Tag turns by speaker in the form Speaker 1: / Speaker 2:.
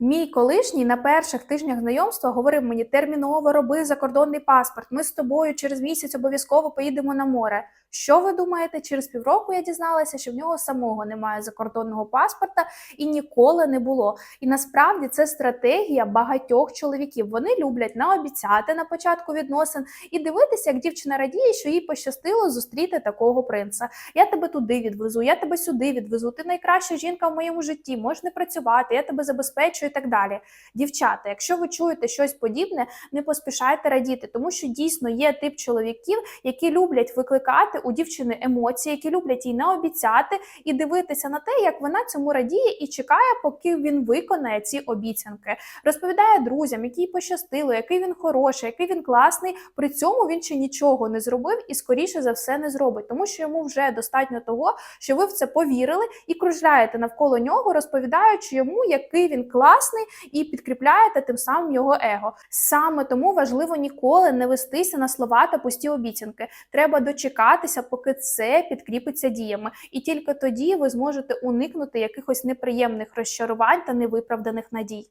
Speaker 1: Мій колишній на перших тижнях знайомства говорив мені терміново роби закордонний паспорт. Ми з тобою через місяць обов'язково поїдемо на море. Що ви думаєте? Через півроку я дізналася, що в нього самого немає закордонного паспорта і ніколи не було. І насправді це стратегія багатьох чоловіків. Вони люблять наобіцяти на початку відносин і дивитися, як дівчина радіє, що їй пощастило зустріти такого принца. Я тебе туди відвезу, я тебе сюди відвезу. Ти найкраща жінка в моєму житті, можеш не працювати, я тебе забезпечую і так далі. Дівчата, якщо ви чуєте щось подібне, не поспішайте радіти, тому що дійсно є тип чоловіків, які люблять викликати у дівчини емоції, які люблять їй наобіцяти і дивитися на те, як вона цьому радіє і чекає, поки він виконає ці обіцянки. Розповідає друзям, який пощастило, який він хороший, який він класний. При цьому він ще нічого не зробив і скоріше за все не зробить, тому що йому вже достатньо того, що ви в це повірили і кружляєте навколо нього, розповідаючи йому, який він класний, і підкріпляєте тим самим його его. Саме тому важливо ніколи не вестися на слова та пусті обіцянки. Треба дочекатися, поки це підкріпиться діями, і тільки тоді ви зможете уникнути якихось неприємних розчарувань та невиправданих надій.